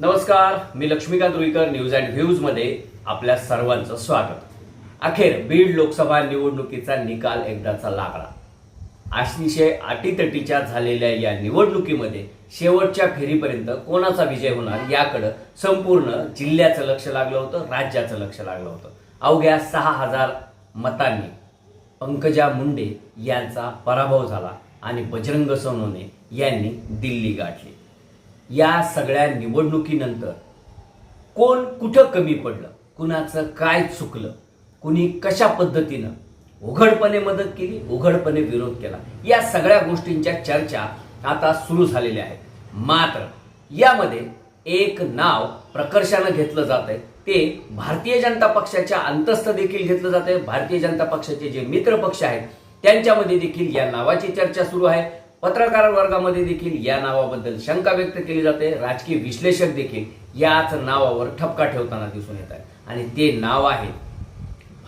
नमस्कार मी Laxmikant Ruikar news and व्ह्यूजमध्ये आपल्या सर्वांचं स्वागत. अखेर बीड लोकसभा निवडणुकीचा निकाल एकदाचा लागला. अतिशय अटीतटीच्या झालेल्या या निवडणुकीमध्ये शेवटच्या फेरीपर्यंत कोणाचा विजय होणार याकडं संपूर्ण जिल्ह्याचं लक्ष लागलं होतं राज्याचं लक्ष लागलं होतं. अवघ्या सहा हजार मतांनी पंकजा मुंडे यांचा पराभव झाला आणि बजरंग सोनोने यांनी दिल्ली गाठली. या सगळ्या निवडणुकीनंतर कोण कुठं कमी पडलं? कुणाचं काय चुकलं? कुणी कशा पद्धतीनं उघडपणे मदत केली उघडपणे विरोध केला? या सगळ्या गोष्टींच्या चर्चा आता सुरू झालेल्या आहेत. मात्र यामध्ये एक नाव प्रकर्षानं घेतलं जात आहे ते भारतीय जनता पक्षाच्या अंतस्थ देखील घेतलं जात आहे भारतीय जनता पक्षाचे जे मित्र पक्ष आहेत त्यांच्यामध्ये देखील या नावाची चर्चा सुरू आहे. पत्रकार वर्गामध्ये देखील या नावाबद्दल शंका व्यक्त केली जाते. राजकीय विश्लेषक देखील याच नावावर ठपका ठेवताना दिसून येत आहे आणि ते नाव आहे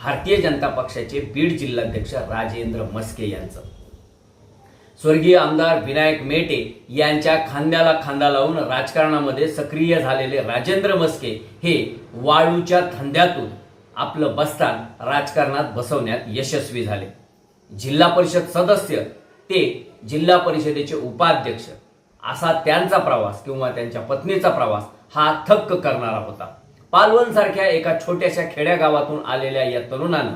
भारतीय जनता पक्षाचे बीड जिल्हाध्यक्ष राजेंद्र मस्के यांचं. स्वर्गीय आमदार विनायक मेटे यांच्या खांद्याला खांदा लावून राजकारणामध्ये सक्रिय झालेले राजेंद्र मस्के हे वाळूच्या धंद्यातून आपलं बस्तान राजकारणात बसवण्यात यशस्वी झाले. जिल्हा परिषद सदस्य ते जिल्हा परिषदेचे उपाध्यक्ष असा त्यांचा प्रवास किंवा त्यांच्या पत्नीचा प्रवास हा थक्क करणारा होता. पालवण सारख्या एका छोट्याशा खेड्यागावातून आलेल्या या तरुणानं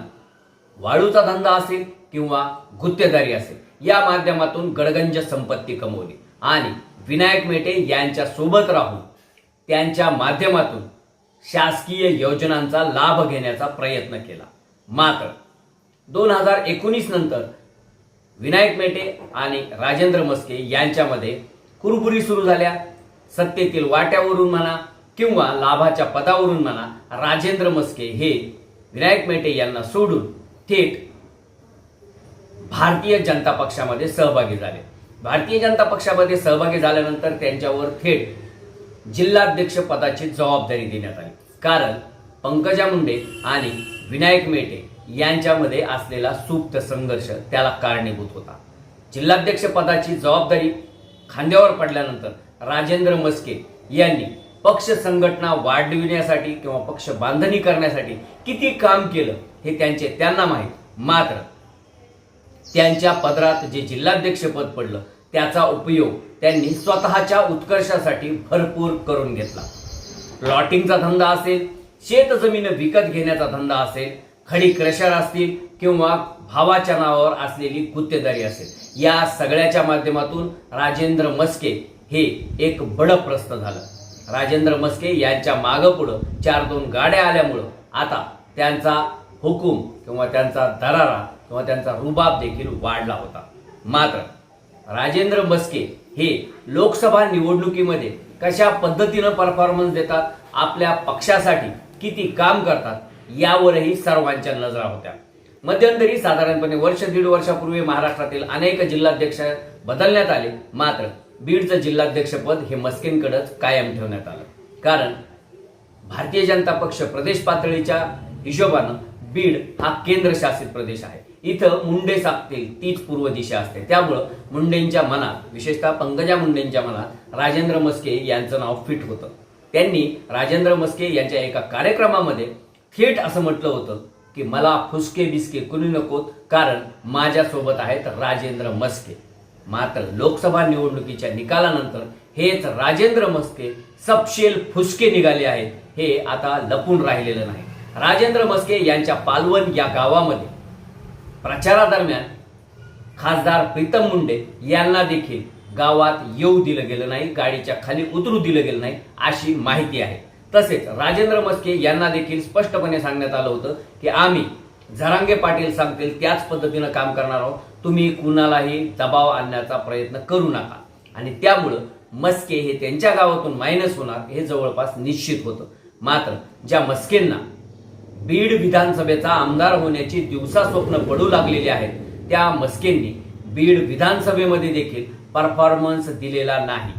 वाळूचा धंदा असेल किंवा गुत्तेदारी असेल या माध्यमातून गडगंज संपत्ती कमवली. आणि विनायक मेटे यांच्या सोबत राहून त्यांच्या माध्यमातून शासकीय योजनांचा लाभ घेण्याचा प्रयत्न केला. मात्र दोन हजार एकोणीस नंतर विनायक मेटे आणि राजेंद्र मस्के यांच्यामध्ये कुरबुरी सुरू झाल्या. सत्तेतील वाट्यावरून म्हणा किंवा लाभाच्या पदावरून म्हणा राजेंद्र मस्के हे विनायक मेटे यांना सोडून थेट भारतीय जनता पक्षामध्ये सहभागी झाले. भारतीय जनता पक्षामध्ये सहभागी झाल्यानंतर त्यांच्यावर थेट जिल्हाध्यक्ष पदाची जबाबदारी देण्यात आली. कारण पंकजा मुंडे आणि विनायक मेटे यांच्यामध्ये असलेला सुप्त संघर्ष त्याला कारणीभूत होता. जिल्हाध्यक्ष पदाची जबाबदारी खांद्यावर पडल्यानंतर राजेंद्र मस्के यांनी पक्ष संघटना वाढविण्यासाठी किंवा पक्ष बांधणी करण्यासाठी किती काम केलं हे त्यांचे त्यांना माहीत. मात्र त्यांच्या पदरात जे जिल्हाध्यक्ष पद पडलं त्याचा उपयोग त्यांनी स्वतःच्या उत्कर्षासाठी भरपूर करून घेतला. प्लॉटिंगचा धंदा असेल शेतजमीन विकत घेण्याचा धंदा असेल खडी क्रशर असतील किंवा भावाच्या नावावर असलेली गुत्तेदारी असेल. या सगळ्याच्या माध्यमातून राजेंद्र मस्के हे एक बडप्रस्त झालं. राजेंद्र मस्के यांच्या मागं पुढं चार दोन गाड्या आल्यामुळं आता त्यांचा हुकूम किंवा त्यांचा दरारा किंवा त्यांचा रुबाब देखील वाढला होता. मात्र राजेंद्र मस्के हे लोकसभा निवडणुकीमध्ये कशा पद्धतीनं परफॉर्मन्स देतात आपल्या पक्षासाठी किती काम करतात यावरही सर्वांच्या नजरा होत्या. मध्यंतरी साधारणपणे वर्ष दीड वर्षापूर्वी महाराष्ट्रातील अनेक जिल्हाध्यक्ष बदलण्यात आले. मात्र बीडचं जिल्हाध्यक्षपद हे मस्किनकडेच कायम ठेवण्यात आलं. कारण भारतीय जनता पक्ष प्रदेश पातळीच्या हिशोबानं बीड हा केंद्रशासित प्रदेश आहे. इथं मुंडे सापतील तीच पूर्व दिशा असते. त्यामुळं मुंडेंच्या मनात विशेषतः पंकजा मुंडेंच्या मनात राजेंद्र मस्के यांचं नाव फिट होतं. त्यांनी राजेंद्र मस्के यांच्या एका कार्यक्रमामध्ये थेट असं म्हटलं होतं की मला फुसके बिस्के कुणी नकोत कारण माझ्यासोबत आहेत राजेंद्र मस्के. मात्र लोकसभा निवडणुकीच्या निकालानंतर हेच राजेंद्र मस्के सपशेल फुसके निघाले आहेत हे आता लपून राहिलेलं नाही. राजेंद्र मस्के यांच्या पालवण या गावामध्ये प्रचारादरम्यान खासदार प्रीतम मुंडे यांना देखील गावात येऊ दिलं गेलं नाही गाडीच्या खाली उतरू दिलं गेलं नाही अशी माहिती आहे. तसेच राजेंद्र मस्के यांना देखील स्पष्टपणे सांगण्यात आलं होतं की आम्ही झरांगे पाटील सांगतील त्याच पद्धतीनं काम करणार आहोत. तुम्ही कुणालाही दबाव आणण्याचा प्रयत्न करू नका. आणि त्यामुळं मस्के हे त्यांच्या गावातून मायनस होणार हे जवळपास निश्चित होतं. मात्र ज्या मस्केंना बीड विधानसभेचा आमदार होण्याची दिवसा स्वप्न पडू लागलेली आहेत त्या मस्केंनी बीड विधानसभेमध्ये देखील परफॉर्मन्स दिलेला नाही.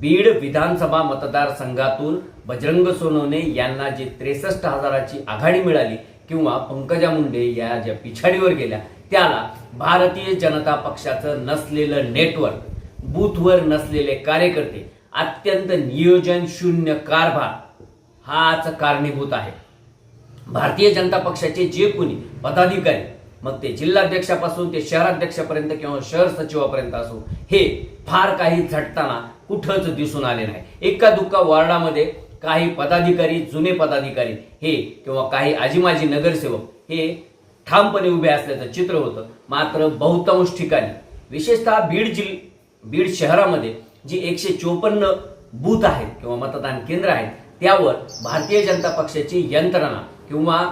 बीड विधानसभा मतदारसंघातून बजरंग सोनवणे यांना जी त्रेसष्ट हजाराची आघाडी मिळाली किंवा पंकजा मुंडे या ज्या पिछाडीवर गेल्या त्याला भारतीय जनता पक्षाचं नसलेलं नेटवर्क बूथवर नसलेले कार्यकर्ते अत्यंत नियोजन शून्य कारभार हाच कारणीभूत आहे. भारतीय जनता पक्षाचे जे कोणी पदाधिकारी मग ते जिल्हाध्यक्षापासून ते शहराध्यक्षापर्यंत किंवा शहर सचिवापर्यंत असो हे फार काही झटताना कुठंच दिसून आले नाही. एका दुक्का वॉर्डामध्ये काही पदाधिकारी जुने पदाधिकारी हे किंवा काही आजीमाजी नगरसेवक हे ठामपणे उभे असल्याचं चित्र होतं. मात्र बहुतांश ठिकाणी विशेषतः बीड जिल बीड शहरामध्ये जी एकशे चोपन्न बूथ आहेत किंवा मतदान केंद्र आहेत त्यावर भारतीय जनता पक्षाची यंत्रणा किंवा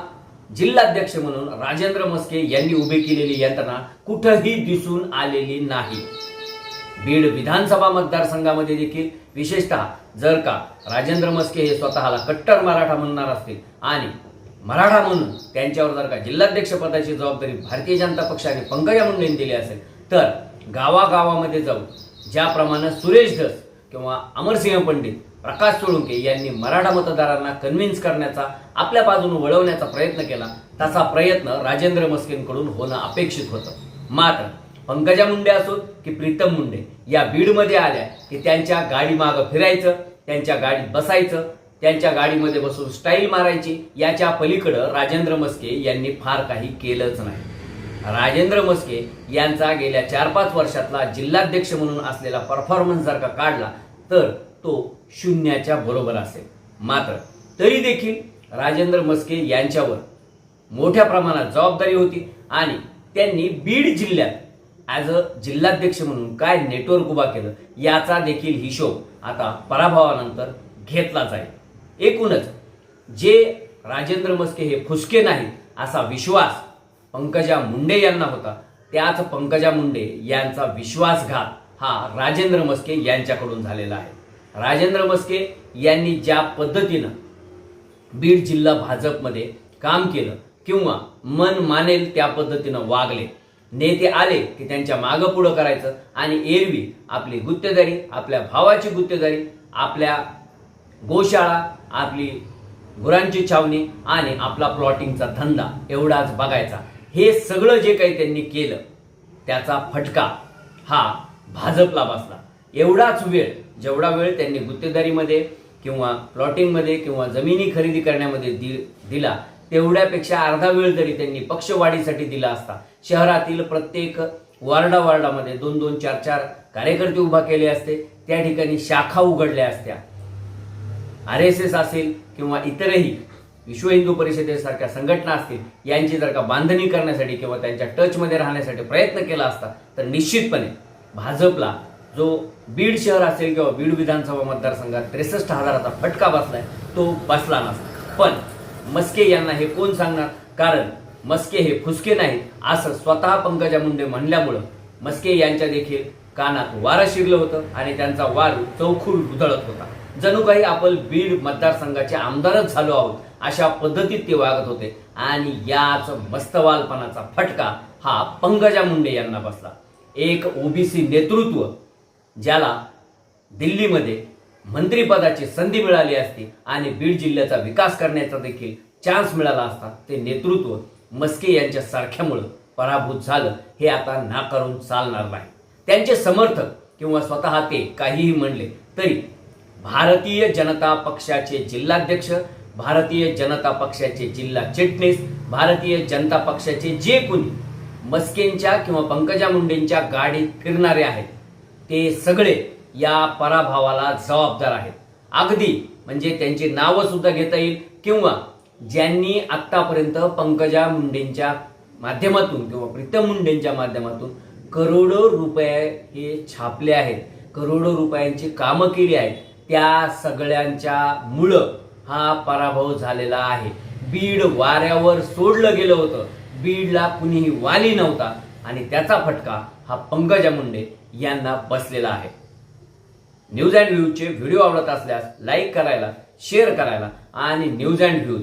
जिल्हाध्यक्ष म्हणून राजेंद्र मस्के यांनी उभी केलेली यंत्रणा कुठंही दिसून आलेली नाही. बीड विधानसभा मतदारसंघामध्ये देखील विशेषतः जर का राजेंद्र मस्के हे स्वतःला कट्टर मराठा म्हणणार असतील आणि मराठा म्हणून त्यांच्यावर जर का जिल्हाध्यक्षपदाची जबाबदारी भारतीय जनता पक्षाने पंकजा मुंडेंनी दिली असेल तर गावागावामध्ये जाऊन ज्याप्रमाणे सुरेश धस किंवा अमरसिंह पंडित प्रकाश सोळुंके यांनी मराठा मतदारांना कन्व्हिन्स करण्याचा आपल्या बाजूने वळवण्याचा प्रयत्न केला तसा प्रयत्न राजेंद्र मस्केंकडून होणं अपेक्षित होतं. मात्र पंकजा मुंडे असोत की प्रीतम मुंडे या बीडमध्ये आल्या की त्यांच्या गाडी मागं फिरायचं त्यांच्या गाडीत बसायचं त्यांच्या गाडीमध्ये बसून स्टाईल मारायची याच्या पलीकडं राजेंद्र मस्के यांनी फार काही केलंच नाही. राजेंद्र मस्के यांचा गेल्या चार पाच वर्षातला जिल्हाध्यक्ष म्हणून असलेला परफॉर्मन्स जर का काढला तर तो शून्याच्या बरोबर असेल. मात्र तरी देखील राजेंद्र मस्के यांच्यावर मोठ्या प्रमाणात जबाबदारी होती आणि त्यांनी बीड जिल्ह्यात ॲज अ जिल्हाध्यक्ष म्हणून काय नेटवर्क उभा केलं याचा देखील हिशोब आता पराभवानंतर घेतला जाईल. एकूणच जे राजेंद्र मस्के हे फुसके नाहीत असा विश्वास पंकजा मुंडे यांना होता त्याच पंकजा मुंडे यांचा विश्वासघात हा राजेंद्र मस्के यांच्याकडून झालेला आहे. राजेंद्र मस्के यांनी ज्या पद्धतीनं बीड जिल्हा भाजपमध्ये काम केलं किंवा मन मानेल त्या पद्धतीनं वागले नेते आले की त्यांच्या मागं पुढं करायचं आणि एरवी आपली गुत्तेदारी आपल्या भावाची गुत्तेदारी आपल्या गोशाळा आपली गुरांची छावणी आणि आपला प्लॉटिंगचा धंदा एवढाच बघायचा. हे सगळं जे काही त्यांनी केलं त्याचा फटका हा भाजपला बसला. एवढाच वेळ जेवढा वेळ त्यांनी गुत्तेदारीमध्ये किंवा प्लॉटिंगमध्ये किंवा जमिनी खरेदी करण्यामध्ये दि दिला तेवढ्यापेक्षा अर्धा वेळ जरी त्यांनी पक्षवाढीसाठी दिला असता शहरातील प्रत्येक वार्डा वार्डामध्ये दोन दोन चार चार कार्यकर्ते उभा केले असते त्या ठिकाणी शाखा उघडल्या असत्या. आर एस एस असेल किंवा इतरही विश्व हिंदू परिषदेसारख्या संघटना असतील यांची जर का बांधणी करण्यासाठी किंवा त्यांच्या टचमध्ये राहण्यासाठी प्रयत्न केला असता तर निश्चितपणे भाजपला जो बीड शहर असेल किंवा बीड विधानसभा मतदारसंघात त्रेसष्ट हजाराचा फटका बसलाय तो बसला नसता. पण मस्के यांना हे कोण सांगणार? कारण मस्के हे फुसके नाहीत असं स्वतः पंकजा मुंडे म्हणल्यामुळं मस्के यांच्या देखील कानात वारं शिरलं होतं आणि त्यांचा वार चौखूर उधळत होता. जणू काही आपण बीड मतदारसंघाचे आमदारच झालो आहोत अशा पद्धतीत ते वागत होते. आणि याच मस्तवालपणाचा फटका हा पंकजा मुंडे यांना बसला. एक ओबीसी नेतृत्व ज्याला दिल्लीमध्ये मंत्रिपदाची संधी मिळाली असती आणि बीड जिल्ह्याचा विकास करण्याचा देखील चान्स मिळाला असता ते नेतृत्व मस्के यांच्या सारख्यामुळं पराभूत झालं हे आता नाकारून चालणार नाही. त्यांचे समर्थक किंवा स्वतः ते काहीही म्हणले तरी भारतीय जनता पक्षाचे जिल्हाध्यक्ष भारतीय जनता पक्षाचे जिल्हा चिटणीस भारतीय जनता पक्षाचे जे कोणी मस्केंच्या किंवा पंकजा मुंडेंच्या गाडीत फिरणारे आहेत ते सगळे या पराभवाला जबाबदार आहेत. अगदी म्हणजे त्यांची नावं सुद्धा घेता येईल किंवा ज्यांनी आत्तापर्यंत पंकजा मुंडेंच्या माध्यमातून किंवा प्रीतम मुंडेंच्या माध्यमातून करोडो रुपये हे छापले आहेत करोडो रुपयांची कामं केली आहेत त्या सगळ्यांच्या मुळं हा पराभव झालेला आहे. बीड वाऱ्यावर सोडलं गेलं होतं. बीडला कुणीही वाली नव्हता आणि त्याचा फटका हा पंकजा मुंडे यांना बसलेला आहे. न्यूज अँड व्ह्यूजचे व्हिडिओ आवडत असल्यास लाईक करायला शेअर करायला आणि न्यूज अँड व्ह्यूज